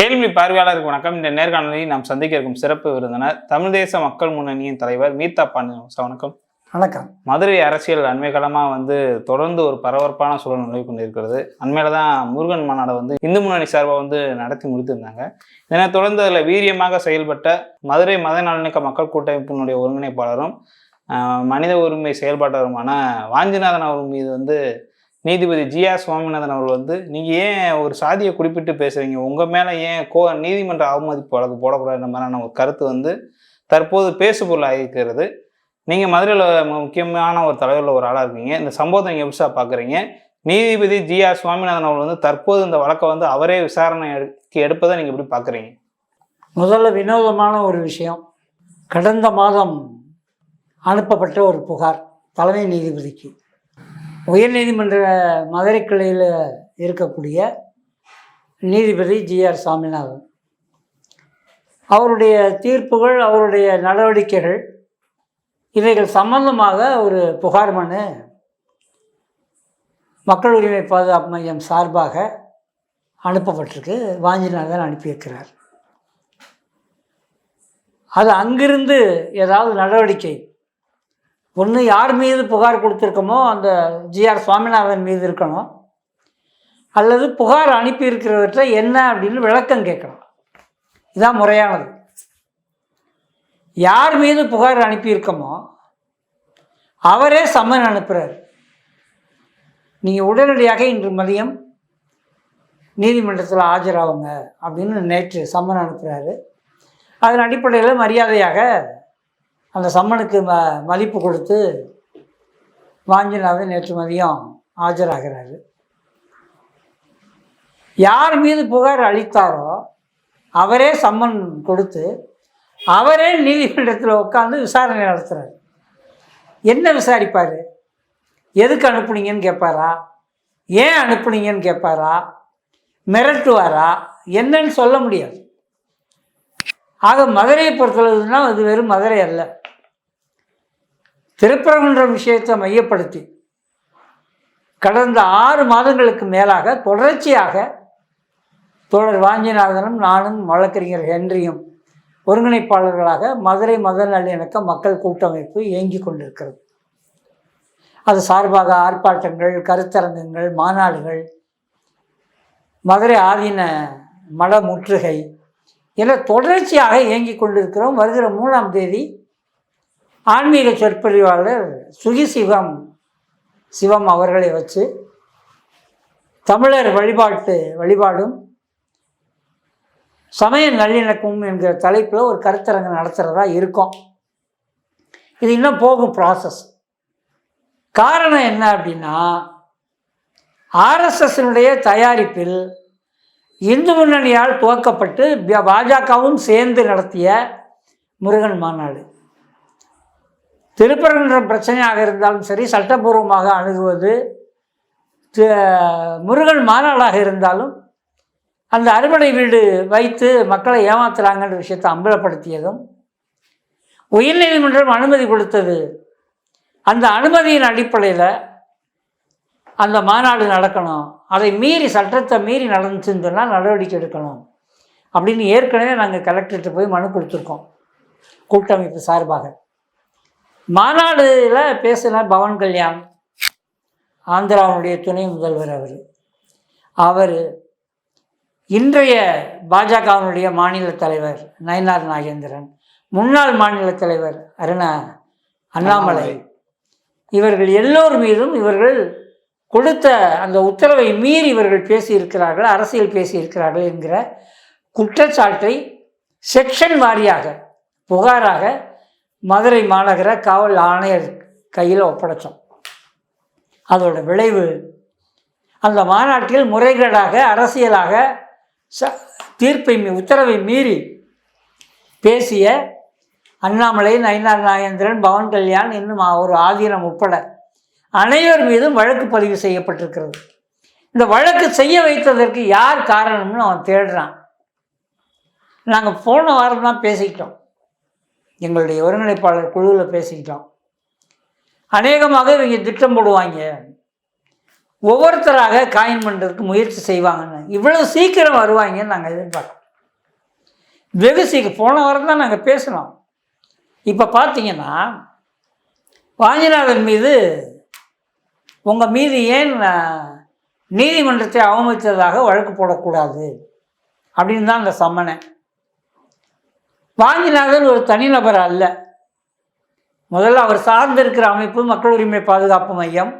கேள்வி பார்வையாளருக்கு வணக்கம். இந்த நேர்காணலில் நாம் சந்திக்க இருக்கும் சிறப்பு விருந்தினர் தமிழ் தேச மக்கள் முன்னணியின் தலைவர் மீதா பாண்டியன் வணக்கம். வணக்கம். மதுரை அரசியல் அண்மை காலமாக வந்து தொடர்ந்து ஒரு பரபரப்பான சூழல் நிலவி கொண்டிருக்கிறது. அண்மையில தான் முருகன் மாநாடை வந்து இந்து முன்னணி சார்பாக வந்து நடத்தி முடித்திருந்தாங்க. இதனைத் தொடர்ந்து அதில் வீரியமாக செயல்பட்ட மதுரை மத நலனிக்க மக்கள் கூட்டமைப்பினுடைய ஒருங்கிணைப்பாளரும் மனித உரிமை செயல்பாட்டருமான வாஞ்சிநாதன் அவர் மீது வந்து நீதிபதி ஜி ஆர் சுவாமிநாதன் அவர்கள் வந்து நீங்கள் ஏன் ஒரு சாதியை குறிப்பிட்டு பேசுகிறீங்க உங்கள் மேலே ஏன் கோ நீதிமன்ற அவமதிப்பு வழக்கு போடக்கூடாது மாதிரியான ஒரு கருத்து வந்து தற்போது பேசுபொருளாக இருக்கிறது நீங்கள் மதுரையில் முக்கியமான ஒரு தலைவரில் ஒரு ஆளாக இருக்கீங்க. இந்த சம்பவத்தை நீங்கள் எப்படி பார்க்குறீங்க நீதிபதி ஜி ஆர் சுவாமிநாதன் அவர்கள் வந்து தற்போது இந்த வழக்கை வந்து அவரே விசாரணை எடுக்க எடுப்பதை நீங்கள் எப்படி பார்க்குறீங்க முதல்ல வினோதமான ஒரு விஷயம். கடந்த மாதம் அனுப்பப்பட்ட ஒரு புகார் தலைமை நீதிபதிக்கு. உயர்நீதிமன்ற மதுரை கிளையில் இருக்கக்கூடிய நீதிபதி ஜிஆர் சாமிநாதன். அவருடைய தீர்ப்புகள் அவருடைய நடவடிக்கைகள் இவைகள் சம்பந்தமாக ஒரு புகார் மனு மக்கள் உரிமை பாதுகாப்பு மையம் சார்பாக அனுப்பப்பட்டிருக்கு. வாஞ்சிநாதன் அனுப்பியிருக்கிறார். அது அங்கிருந்து ஏதாவது நடவடிக்கை ஒன்று யார் மீது புகார் கொடுத்துருக்கோமோ அந்த ஜிஆர் சுவாமிநாதன் மீது இருக்கணும். அல்லது புகார் அனுப்பியிருக்கிறவற்றை என்ன அப்படின்னு விளக்கம் கேட்கணும். இதான் முறையானது. யார் மீது புகார் அனுப்பியிருக்கோமோ அவரே சம்மன் அனுப்புகிறார் நீங்கள் உடனடியாக இன்று மதியம் நீதிமன்றத்தில் ஆஜராகுங்க அப்படின்னு நேற்று சம்மன் அனுப்புகிறாரு அதன் அடிப்படையில் மரியாதையாக அந்த சம்மனுக்கு ம மதிப்பு கொடுத்து வாஞ்சிநாதன் நேற்று மதியம் ஆஜராகிறாரு. யார் மீது புகார் அளித்தாரோ அவரே சம்மன் கொடுத்து அவரே நீதிமன்றத்தில் உட்காந்து விசாரணை நடத்துகிறார் என்ன விசாரிப்பார்? எதுக்கு அனுப்புனீங்கன்னு கேட்பாரா ஏன் அனுப்புனீங்கன்னு கேட்பாரா மிரட்டுவாரா? என்னன்னு சொல்ல முடியாது. ஆக மதுரையை பொறுத்தளவுனா அது வெறும் மதுரை அல்ல. திருப்பரங்குன்றம் விஷயத்தை மையப்படுத்தி கடந்த ஆறு மாதங்களுக்கு மேலாக தொடர்ச்சியாக தோழர் வாஞ்சிநாதனும் நானும் வழக்கறிஞர் ஹென்ரியும் ஒருங்கிணைப்பாளர்களாக மதுரை மத நல்லிணக்க மக்கள் கூட்டமைப்பு இயங்கி கொண்டிருக்கிறது. அது சார்பாக ஆர்ப்பாட்டங்கள் கருத்தரங்கங்கள் மாநாடுகள் மதுரை ஆதீன மட முற்றுகை என தொடர்ச்சியாக இயங்கிக் கொண்டிருக்கிறோம். வருகிற மூணாம் தேதி ஆன்மீக சொற்பொழிவாளர் சுகி சிவம் சிவம் அவர்களை வச்சு தமிழர் வழிபாட்டு வழிபாடும் சமய நல்லிணக்கமும் என்கிற தலைப்பில் ஒரு கருத்தரங்கு நடத்துகிறதா இருக்கும். இது இன்னும் போகும் ப்ராசஸ் காரணம் என்ன அப்படின்னா ஆர்எஸ்எஸ்னுடைய தயாரிப்பில் இந்து முன்னணியால் துவக்கப்பட்டு பாஜகவும் சேர்ந்து நடத்திய முருகன் மாநாடு. திருப்பரங்குன்றம் பிரச்சனையாக இருந்தாலும் சரி சட்டப்பூர்வமாக அணுகுவது முருகன் மாநாடாக இருந்தாலும் அந்த அறுவடை வீடு வைத்து மக்களை ஏமாத்துறாங்கன்ற விஷயத்தை அம்பலப்படுத்தியதும் உயர்நீதிமன்றம் அனுமதி கொடுத்தது. அந்த அனுமதியின் அடிப்படையில் அந்த மாநாடு நடக்கணும். அதை மீறி சட்டத்தை மீறி நடந்துச்சுன்னு சொன்னால் நடவடிக்கை எடுக்கணும். அப்படின்னு ஏற்கனவே நாங்கள் கலெக்டர்கிட்ட போய் மனு கொடுத்துருக்கோம். கூட்டமைப்பு சார்பாக. மாநாடுல பேசின பவன் கல்யாண் ஆந்திராவுடைய துணை முதல்வர் அவர். அவர் இன்றைய பாஜகவினுடைய மாநில தலைவர் நயனார் நாகேந்திரன் முன்னாள் மாநில தலைவர் அருணா அண்ணாமலை. இவர்கள் எல்லோர் மீதும் இவர்கள் கொடுத்த அந்த உத்தரவை மீறி இவர்கள் பேசியிருக்கிறார்கள் அரசியல் பேசியிருக்கிறார்கள் என்கிற குற்றச்சாட்டை செக்ஷன் வாரியாக புகாராக மதுரை மாநகர காவல் ஆணையர் கையில் ஒப்படைச்சோம். அதோட விளைவு அந்த மாநாட்டில் முறைகேடாக அரசியலாக ச தீர்ப்பை உத்தரவை மீறி பேசிய அண்ணாமலை நயினார் நாகேந்திரன் பவன் கல்யாண் இன்னும் ஒரு ஆதீனம் உட்பட அனைவர் மீதும் வழக்கு பதிவு செய்யப்பட்டிருக்கிறது. இந்த வழக்கு செய்ய வைத்ததற்கு யார் காரணம்னு அவன் தேடுறான். நாங்கள் போன வாரம் தான் பேசிக்கிட்டோம். எங்களுடைய ஒருங்கிணைப்பாளர் குழுவில் பேசிக்கிட்டோம். அநேகமாக இவங்க திட்டம் போடுவாங்க. ஒவ்வொருத்தராக காயின் பண்ணுறதுக்கு முயற்சி செய்வாங்கன்னு. இவ்வளோ சீக்கிரம் வருவாங்கன்னு நாங்கள் எதிர்பார்க்கோம் வெகு சீக்கிரம் போன வாரம் தான் நாங்கள் பேசினோம். இப்போ பார்த்தீங்கன்னா வாஞ்சிநாதன் மீது உங்கள் மீது ஏன் நீதிமன்றத்தை அவமதித்ததாக வழக்கு போடக்கூடாது? அப்படின்னு தான் அந்த சம்மனை. வாஞ்சிநாதன் ஒரு தனிநபர் அல்ல. முதல்ல அவர் சார்ந்திருக்கிற அமைப்பு மக்கள் உரிமை பாதுகாப்பு மையம்.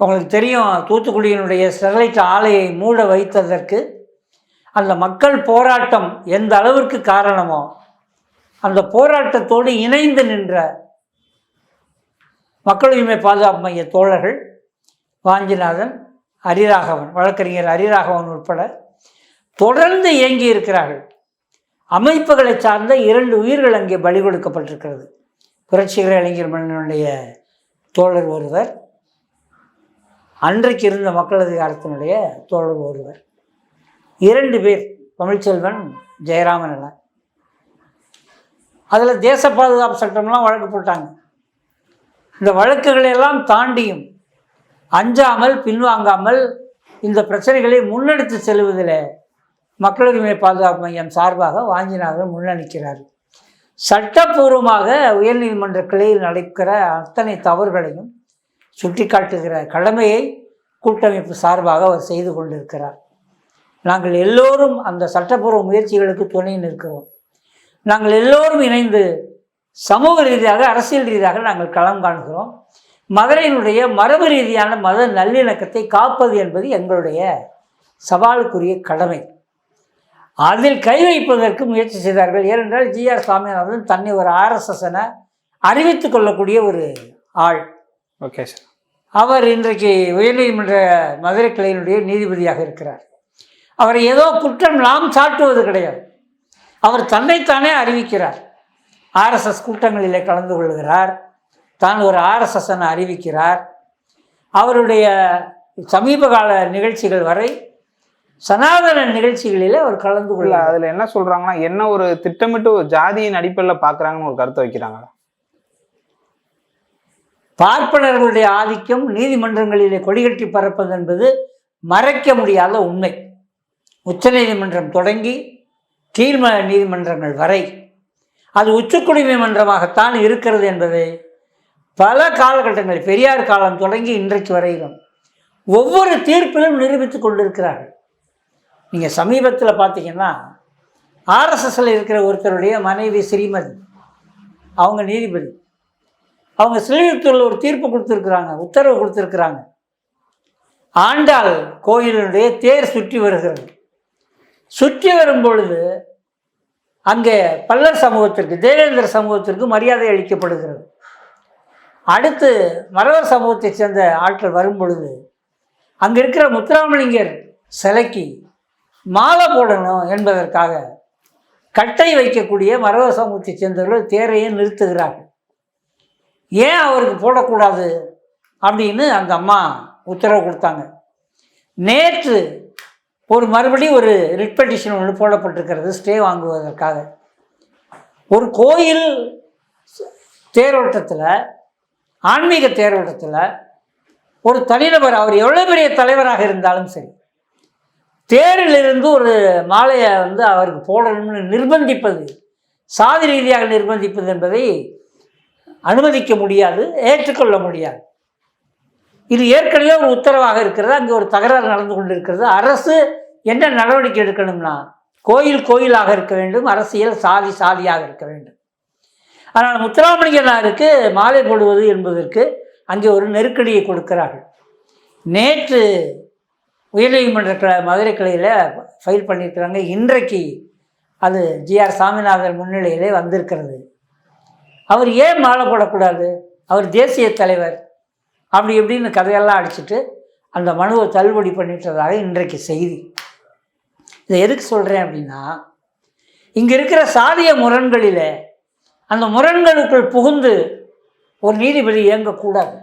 உங்களுக்கு தெரியும் தூத்துக்குடியினுடைய ஸ்டெர்லைட் ஆலையை மூட வைத்ததற்கு அந்த மக்கள் போராட்டம் எந்த அளவிற்கு காரணமோ அந்த போராட்டத்தோடு இணைந்து நின்ற மக்கள் உரிமை பாதுகாப்பு மைய தோழர்கள் வாஞ்சிநாதன் ஹரிராகவன் வழக்கறிஞர் ஹரிராகவன் உட்பட தொடர்ந்து இயங்கி இருக்கிறார்கள் அமைப்புகளை சார்ந்த இரண்டு உயிர்கள் அங்கே பலி கொடுக்கப்பட்டிருக்கிறது. புரட்சிகர இளைஞர் மன்னனுடைய தோழர் ஒருவர் அன்றைக்கு இருந்த மக்கள் அதிகாரத்தினுடைய தோழர் ஒருவர். இரண்டு பேர் தமிழ்ச்செல்வன் ஜெயராமன் என. அதில் தேச பாதுகாப்பு சட்டம்லாம் வழக்கு போட்டாங்க. இந்த வழக்குகளை எல்லாம் தாண்டியும் அஞ்சாமல் பின்வாங்காமல் இந்த பிரச்சனைகளை முன்னெடுத்து செல்வதில் மக்கள் உரிமை பாதுகாப்பு மையம் சார்பாக வாஞ்சிநாதன் முன்னணிக்கிறார். சட்டப்பூர்வமாக உயர்நீதிமன்ற கிளையில் நடக்கிற அத்தனை தவறுகளையும் சுட்டிக்காட்டுகிற கடமையை கூட்டமைப்பு சார்பாக அவர் செய்து கொண்டிருக்கிறார். நாங்கள் எல்லோரும் அந்த சட்டப்பூர்வ முயற்சிகளுக்கு துணை நிற்கிறோம். நாங்கள் எல்லோரும் இணைந்து சமூக ரீதியாக அரசியல் ரீதியாக நாங்கள் களம் காண்கிறோம். மதுரையினுடைய மரபு ரீதியான மத நல்லிணக்கத்தை காப்பது என்பது எங்களுடைய சவாலுக்குரிய கடமை. அதில் கை வைப்பதற்கு முயற்சி செய்தார்கள். ஏனென்றால் ஜிஆர் சாமிநாதன் தன்னை ஒரு ஆர்எஸ்எஸ் என அறிவித்துக் கொள்ளக்கூடிய ஒரு ஆள். ஓகே சார் அவர் இன்றைக்கு உயர்நீதிமன்ற மதுரை கிளையினுடைய நீதிபதியாக இருக்கிறார். அவரை ஏதோ குற்றம் நாம் சாட்டுவது கிடையாது. அவர் தன்னைத்தானே அறிவிக்கிறார். ஆர்எஸ்எஸ் கூட்டங்களிலே கலந்து கொள்கிறார். தான் ஒரு ஆர்எஸ்எஸ் என அறிவிக்கிறார். அவருடைய சமீப கால நிகழ்ச்சிகள் வரை சனாதன நிகழ்ச்சிகளிலே அவர் கலந்து கொள்ளார் அதுல என்ன சொல்றாங்கன்னா என்ன ஒரு திட்டமிட்டு ஒரு ஜாதியின் அடிப்படையில் பாக்குறாங்கன்னு ஒரு கருத்தை வைக்கிறாங்க பார்ப்பனர்களுடைய ஆதிக்கம் நீதிமன்றங்களிலே கொடிகட்டி பறப்பது என்பது மறைக்க முடியாத உண்மை. உச்சநீதிமன்றம் தொடங்கி கீழ்ம நீதிமன்றங்கள் வரை அது உச்சக்குடிமை மன்றமாகத்தான் இருக்கிறது என்பதை பல காலகட்டங்களில் பெரியார் காலம் தொடங்கி இன்றைக்கு வரையிலும் ஒவ்வொரு தீர்ப்பிலும் நிரூபித்து கொண்டிருக்கிறார்கள். நீங்கள் சமீபத்தில் பார்த்தீங்கன்னா ஆர்எஸ்எஸ்ல இருக்கிற ஒருத்தருடைய மனைவி ஸ்ரீமதி. அவங்க நீதிபதி. அவங்க ஸ்ரீவித்தூரில் ஒரு தீர்ப்பு கொடுத்துருக்குறாங்க உத்தரவு கொடுத்துருக்குறாங்க. ஆண்டாள் கோயிலினுடைய தேர் சுற்றி வருகிறது. சுற்றி வரும் பொழுது அங்கே பல்லர் சமூகத்திற்கு தேவேந்திர சமூகத்திற்கு மரியாதை அளிக்கப்படுகிறது. அடுத்து மரவர் சமூகத்தைச் சேர்ந்த ஆட்கள் வரும் பொழுது அங்கே இருக்கிற முத்துராமலிங்கர் சிலைக்கு மாலை போடணும் என்பதற்காக கட்டை வைக்கக்கூடிய மறவர் சேர்ந்தவர்கள் தேரையே நிறுத்துகிறார்கள். ஏன் அவருக்கு போடக்கூடாது அப்படின்னு அந்த அம்மா உத்தரவு கொடுத்தாங்க. நேற்று ஒரு மறுபடியும் ஒரு ரிட் பெட்டிஷன் ஒன்று போடப்பட்டிருக்கிறது ஸ்டே வாங்குவதற்காக. ஒரு கோயில் தேரோட்டத்தில் ஆன்மீக தேரோட்டத்தில் ஒரு தனிநபர் அவர் எவ்வளோ பெரிய தலைவராக இருந்தாலும் சரி தேரிலிருந்து ஒரு மாலையை வந்து அவருக்கு போடணும்னு நிர்பந்திப்பது சாதி ரீதியாக நிர்பந்திப்பது என்பதை அனுமதிக்க முடியாது ஏற்றுக்கொள்ள முடியாது. இது ஏற்கனவே ஒரு உத்தரவாக இருக்கிறது. அங்கே ஒரு தகராறு நடந்து கொண்டிருக்கிறது. அரசு என்ன நடவடிக்கை எடுக்கணும்னா கோயில் கோயிலாக இருக்க வேண்டும் அரசியல் சாதி சாதியாக இருக்க வேண்டும். ஆனால் முத்துராமலிங்கனாருக்கு மாலை போடுவது என்பதற்கு அங்கே ஒரு நெருக்கடியை கொடுக்கிறார்கள். நேற்று உயர்நீதிமன்ற மதுரை கிளையில் ஃபைல் பண்ணியிருக்கிறாங்க இன்றைக்கு அது ஜிஆர் சாமிநாதன் முன்னிலையிலே வந்திருக்கிறது. அவர் ஏன் மாலை போடக்கூடாது? அவர் தேசிய தலைவர். அப்படி இப்படின்னு கதையெல்லாம் அடிச்சுட்டு அந்த மனுவை தள்ளுபடி பண்ணிட்டதாக இன்றைக்கு செய்தி. இதை எதுக்கு சொல்கிறேன் அப்படின்னா இங்கே இருக்கிற சாதிய முரண்களில் அந்த முரண்களுக்குள் புகுந்து ஒரு நீதிபதி இயங்கக்கூடாது.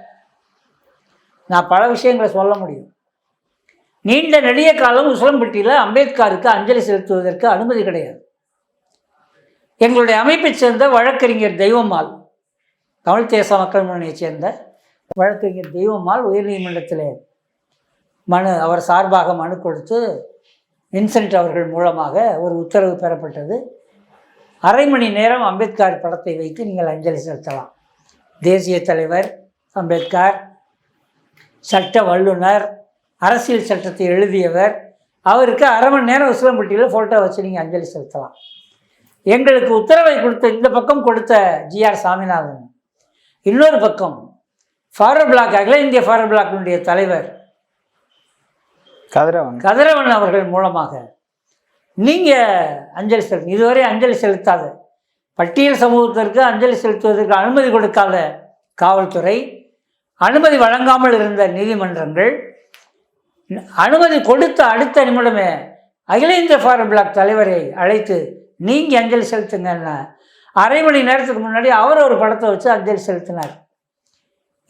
நான் பல விஷயங்களை சொல்ல முடியும். நீண்ட நெடிய காலம் உசிலம்பட்டியில் அம்பேத்கருக்கு அஞ்சலி செலுத்துவதற்கு அனுமதி கிடையாது. எங்களுடைய அமைப்பைச் சேர்ந்த வழக்கறிஞர் தெய்வம்மாள் தமிழ் தேச மக்கள் முன்னணியைச் சேர்ந்த வழக்கறிஞர் தெய்வம்மாள் உயர்நீதிமன்றத்தில் மனு அவர் சார்பாக மனு கொடுத்து வின்சென்ட் அவர்கள் மூலமாக ஒரு உத்தரவு பெறப்பட்டது. அரை மணி நேரம் அம்பேத்கர் படத்தை வைத்து நீங்கள் அஞ்சலி செலுத்தலாம். தேசிய தலைவர் அம்பேத்கர் சட்ட வல்லுனர் அரசியல் சட்டத்தை எழுதியவர். அவருக்கு அரை மணி நேரம் உசிலம்பட்டியில் ஃபோட்டோ வச்சு நீங்கள் அஞ்சலி செலுத்தலாம். எங்களுக்கு உத்தரவை கொடுத்த இந்த பக்கம் கொடுத்த ஜிஆர் சாமிநாதன். இன்னொரு பக்கம் ஃபாரூக் பிளாக் அகில இந்திய ஃபாரூக் பிளாக்கினுடைய தலைவர். கதிரவன். கதிரவன் அவர்கள் மூலமாக. நீங்கள் அஞ்சலி செலுத்த இதுவரை அஞ்சலி செலுத்தாத. பட்டியல் சமூகத்திற்கு அஞ்சலி செலுத்துவதற்கு அனுமதி கொடுக்காத காவல்துறை அனுமதி வழங்காமல் இருந்த நீதிமன்றங்கள் அனுமதி கொடுத்த அடுத்த நிமிடமே அகில இந்திய ஃபாரம் பிளாக் தலைவரை அழைத்து நீங்கள் அஞ்சலி செலுத்துங்கன்னா. அரை மணி நேரத்துக்கு முன்னாடி அவர் ஒரு படத்தை வச்சு அஞ்சலி செலுத்தினார்.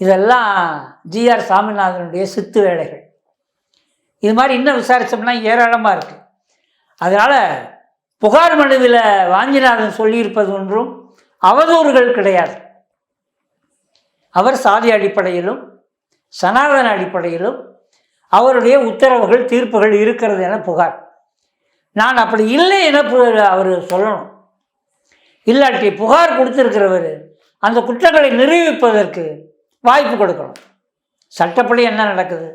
இதெல்லாம் ஜிஆர் சாமிநாதனுடைய சித்து வேலைகள். இது மாதிரி இன்னும் விசாரித்தோம்னா ஏராளமாக இருக்குது அதனால் புகார் மனுவில் வாஞ்சிநாதன் சொல்லியிருப்பது ஒன்றும் அவதூறுகள் கிடையாது. அவர் சாதி அடிப்படையிலும் சனாதன அடிப்படையிலும் அவருடைய உத்தரவுகள் தீர்ப்புகள் இருக்கிறது என புகார். நான் அப்படி இல்லை என அவர் சொல்லணும். இல்லாட்டி புகார் கொடுத்திருக்கிறவர் அந்த குற்றங்களை நிரூபிப்பதற்கு வாய்ப்பு கொடுக்கணும். சட்டப்படி என்ன நடக்குது?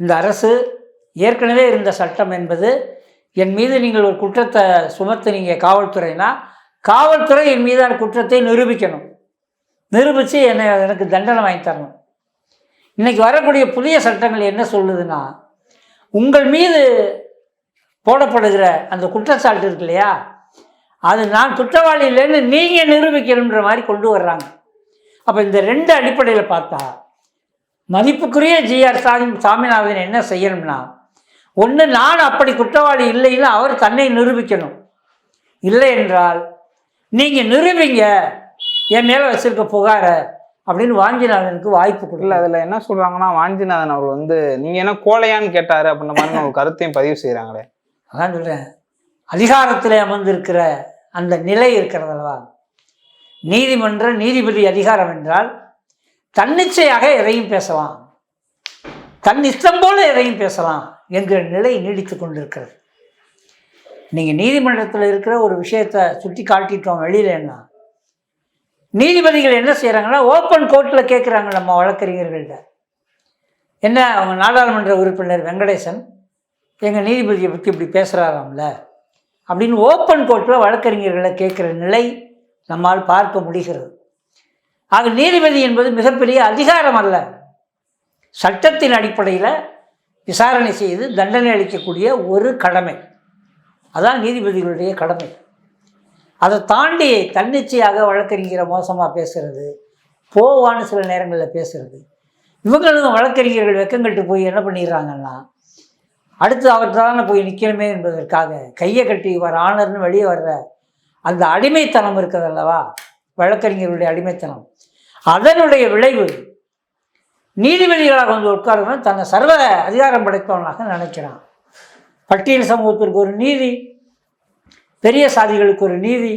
இந்த அரசு ஏற்கனவே இருந்த சட்டம் என்பது என் மீது நீங்கள் ஒரு குற்றத்தை சுமத்துனீங்க காவல்துறைனா காவல்துறை என் மீதான குற்றத்தை நிரூபிக்கணும். நிரூபித்து என்னை எனக்கு தண்டனை வாங்கி தரணும். இன்றைக்கி வரக்கூடிய புதிய சட்டங்கள் என்ன சொல்லுதுன்னா உங்கள் மீது போடப்படுகிற அந்த குற்றச்சாட்டு இருக்கு இல்லையா? அது நான் குற்றவாளி இல்லைன்னு நீங்கள் நிரூபிக்கணுன்ற மாதிரி கொண்டு வர்றாங்க. அப்போ இந்த ரெண்டு அடிப்படையில் பார்த்தா மதிப்புக்குரிய ஜிஆர் சாமி சாமிநாதன் என்ன செய்யணும்னா ஒன்று நான் அப்படி குற்றவாளி இல்லைன்னு அவர் தன்னை நிரூபிக்கணும். இல்லை என்றால் நீங்கள் நிரூபிங்க என் மேலே வச்சுருக்க புகாரை அப்படின்னு வாஞ்சிநாதனுக்கு வாய்ப்பு கொடுக்கல அதுல என்ன சொல்றாங்கன்னா வாஞ்சிநாதன் அவர்கள் வந்து நீங்க என்ன கோழையான்னு கேட்டாரு அப்படின்ற மாதிரி ஒரு கருத்தையும் பதிவு செய்றாங்களே. அதான் சொல்கிறேன் அதிகாரத்தில் அமர்ந்திருக்கிற அந்த நிலை இருக்கிறதல்லவா நீதிமன்ற நீதிபதி அதிகாரம் என்றால் தன்னிச்சையாக எதையும் பேசலாம். தன் இஷ்டம் போல எதையும் பேசலாம் என்கிற நிலை நீடித்து கொண்டிருக்கிறது. நீங்கள் நீதிமன்றத்தில் இருக்கிற ஒரு விஷயத்தை சுட்டி காட்டிட்டோம் வெளியிலன்னா நீதிபதிகள் என்ன செய்கிறாங்கன்னா ஓப்பன் கோர்ட்டில் கேட்குறாங்க நம்ம வழக்கறிஞர்கள்ட்ட. என்ன அவங்க நாடாளுமன்ற உறுப்பினர் வெங்கடேசன் எங்கள் நீதிபதியை பற்றி இப்படி பேசுகிறாராம்ல அப்படின்னு ஓப்பன் கோர்ட்டில் வழக்கறிஞர்களை கேட்குற நிலை நம்மால் பார்க்க முடிகிறது. ஆக நீதிபதி என்பது மிகப்பெரிய அதிகாரம் அல்ல. சட்டத்தின் அடிப்படையில் விசாரணை செய்து தண்டனை அளிக்கக்கூடிய ஒரு கடமை. அதான் நீதிபதிகளுடைய கடமை. அதை தாண்டி தன்னிச்சையாக வழக்கறிஞரை மோசமாக பேசுகிறது போவான்னு சில நேரங்களில் பேசுகிறது இவங்களும் வழக்கறிஞர்கள் வெக்கங்கட்டு போய் என்ன பண்ணிடுறாங்கன்னா அடுத்து அவர் தானே போய் நிற்கணுமே என்பதற்காக கையை கட்டி வர ஆனர்னு வெளியே வர்ற அந்த அடிமைத்தனம் இருக்குதல்லவா? வழக்கறிஞர்களுடைய அடிமைத்தனம். அதனுடைய விளைவு நீதிபதிகளாக வந்து உட்காருவன் தன்னை சர்வ அதிகாரம் படைத்தவனாக நினைக்கிறான். பட்டியல் சமூகத்திற்கு ஒரு நீதி பெரிய சாதிகளுக்கு ஒரு நீதி.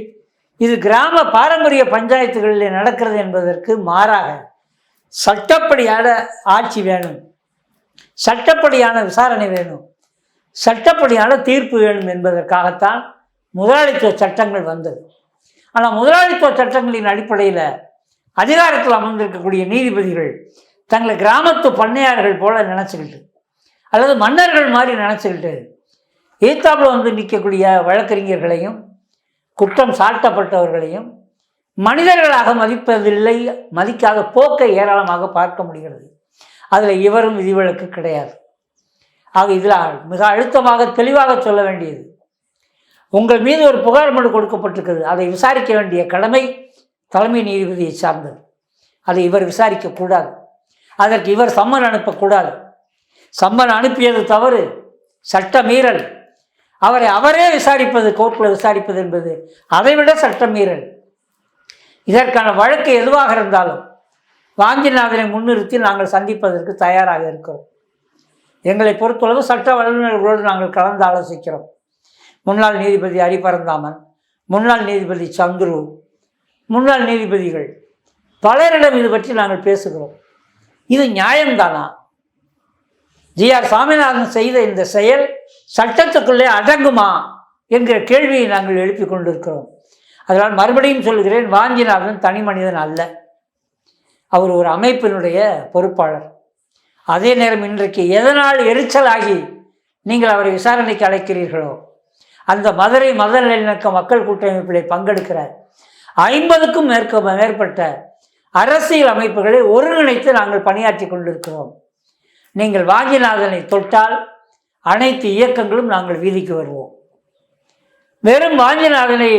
இது கிராம பாரம்பரிய பஞ்சாயத்துகளில் நடக்கிறது என்பதற்கு மாறாக சட்டப்படியான ஆட்சி வேணும். சட்டப்படியான விசாரணை வேணும். சட்டப்படியான தீர்ப்பு வேணும் என்பதற்காகத்தான் முதலாளித்துவ சட்டங்கள் வந்தது. ஆனால் முதலாளித்துவ சட்டங்களின் அடிப்படையில் அதிகாரத்தில் அமர்ந்திருக்கக்கூடிய நீதிபதிகள் தங்களை கிராமத்து பண்ணையார்கள் போல நினச்சிக்கிட்டு அல்லது மன்னர்கள் மாதிரி நினச்சிக்கிட்டு எய்த்தாப்புல வந்து நிற்கக்கூடிய வழக்கறிஞர்களையும் குற்றம் சாட்டப்பட்டவர்களையும் மனிதர்களாக மதிப்பதில்லை மதிக்காத போக்கை ஏராளமாக பார்க்க முடிகிறது. அதில் இவரும் விதிவிலக்கு கிடையாது. ஆக இதில் மிக அழுத்தமாக தெளிவாக சொல்ல வேண்டியது. உங்கள் மீது ஒரு புகார் மனு கொடுக்கப்பட்டிருக்கிறது. அதை விசாரிக்க வேண்டிய கடமை தலைமை நீதிபதியை சார்ந்தது. அதை இவர் விசாரிக்கக்கூடாது அதற்கு இவர் சம்மன் அனுப்பக்கூடாது சம்மன் அனுப்பியது தவறு. சட்ட மீறல். அவரை அவரே விசாரிப்பது கோர்ட்டில் விசாரிப்பது என்பது அதைவிட சட்டமீறல். இதற்கான வழக்கு எதுவாக இருந்தாலும் வாஞ்சிநாதனை முன்னிறுத்தி நாங்கள் சந்திப்பதற்கு தயாராக இருக்கிறோம். எங்களை பொறுத்தளவு சட்ட வல்லுநர்களோடு நாங்கள் கலந்து ஆலோசிக்கிறோம். முன்னாள் நீதிபதி அரிபரந்தாமன் முன்னாள் நீதிபதி சந்துரு முன்னாள் நீதிபதிகள் பலரிடம் இது பற்றி நாங்கள் பேசுகிறோம். இது நியாயம்தானா? ஜி ஆர் சாமிநாதன் செய்த இந்த செயல் சட்டத்துக்குள்ளே அடங்குமா என்கிற கேள்வியை நாங்கள் எழுப்பிக் கொண்டிருக்கிறோம். அதனால் மறுபடியும் சொல்கிறேன் வாஞ்சிநாதன் தனி மனிதன் அல்ல. அவர் ஒரு அமைப்பினுடைய பொறுப்பாளர். அதே நேரம் இன்றைக்கு எதனால் எரிச்சலாகி நீங்கள் அவரை விசாரணைக்கு அழைக்கிறீர்களோ அந்த மதுரை மத நல்லிணக்க மக்கள் கூட்டமைப்பில் பங்கெடுக்கிற ஐம்பதுக்கும் மேற்க மேற்பட்ட அரசியல் அமைப்புகளை ஒருங்கிணைத்து நாங்கள் பணியாற்றி கொண்டிருக்கிறோம். நீங்கள் வாஞ்சிநாதனை தொட்டால் அனைத்து இயக்கங்களும் நாங்கள் வீதிக்கு வருவோம். வெறும் வாஞ்சிநாதனை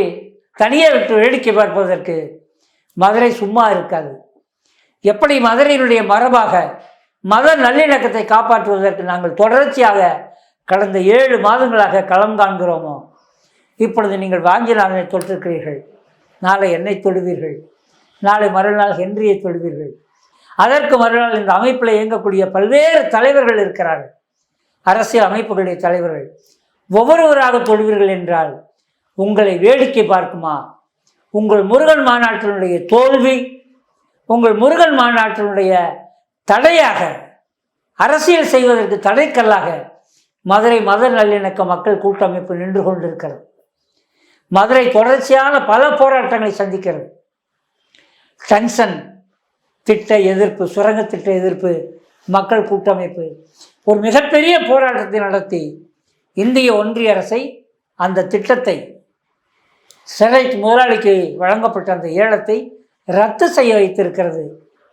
தனியே விட்டு வேடிக்கை பார்ப்பதற்கு மதுரை சும்மா இருக்காது. எப்படி மதுரையினுடைய மரபாக மத நல்லிணக்கத்தை காப்பாற்றுவதற்கு நாங்கள் தொடர்ச்சியாக கடந்த ஏழு மாதங்களாக களம் காண்கிறோமோ இப்பொழுது நீங்கள் வாஞ்சிநாதனை தொட்டிருக்கிறீர்கள். நாளை என்னை தொடுவீர்கள். நாளை மறுநாள் ஹென்ரியை தொடுவீர்கள். அதற்கு மறுநாள் இந்த அமைப்பில் இயங்கக்கூடிய பல்வேறு தலைவர்கள் இருக்கிறார்கள். அரசியல் அமைப்புகளுடைய தலைவர்கள். ஒவ்வொருவராக தொழுவீர்கள் என்றால் உங்களை வேடிக்கை பார்க்குமா? உங்கள் முருகன் மாநாட்டினுடைய தோல்வி உங்கள் முருகன் மாநாட்டினுடைய தடையாக அரசியல் செய்வதற்கு தடைக்கல்லாக மதுரை மத நல்லிணக்க மக்கள் கூட்டமைப்பு நின்று கொண்டிருக்கிறது. மதுரை தொடர்ச்சியான பல போராட்டங்களை சந்திக்கிறது. டங்ஷன் திட்ட எதிர்ப்பு சுரங்க திட்ட எதிர்ப்பு மக்கள் கூட்டமைப்பு. ஒரு மிகப்பெரிய போராட்டத்தை நடத்தி இந்திய ஒன்றிய அரசை அந்த திட்டத்தை ஸ்டெர்லைட் முதலாளிக்கு வழங்கப்பட்ட அந்த ஏலத்தை ரத்து செய்ய வைத்திருக்கிறது.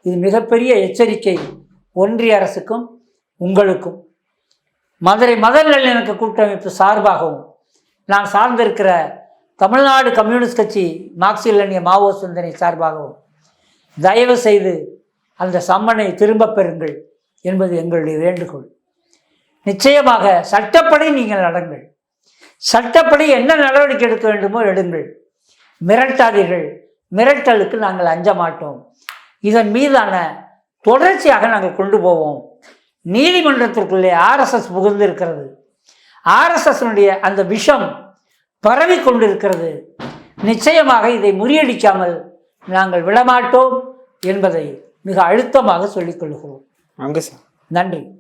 இது மிகப்பெரிய எச்சரிக்கை ஒன்றிய அரசுக்கும் உங்களுக்கும். மதுரை மத நல்லிணக்க கூட்டமைப்பு சார்பாகவும் நான் சார்ந்திருக்கிற தமிழ்நாடு கம்யூனிஸ்ட் கட்சி மார்க்சியலனிய மாவோ சிந்தனை சார்பாகவும் தயவு செய்து அந்த சம்மனை திரும்பப் பெறுங்கள் என்பது எங்களுடைய வேண்டுகோள். நிச்சயமாக சட்டப்படி நீங்கள் நடங்கள். சட்டப்படி என்ன நடவடிக்கை எடுக்க வேண்டுமோ எடுங்கள். மிரட்டாதீர்கள். மிரட்டலுக்கு நாங்கள் அஞ்ச மாட்டோம் இதன் மீதான தொடர்ச்சியாக நாங்கள் கொண்டு போவோம். நீதிமன்றத்திற்குள்ளே ஆர்எஸ்எஸ் புகுந்திருக்கிறது. ஆர்எஸ்எஸ்னுடைய அந்த விஷம் பரவி கொண்டிருக்கிறது. நிச்சயமாக இதை முறியடிக்காமல் நாங்கள் விடமாட்டோம். என்பதை மிக அழுத்தமாக சொல்லிக் கொள்கிறோம். நன்றி சார் நன்றி.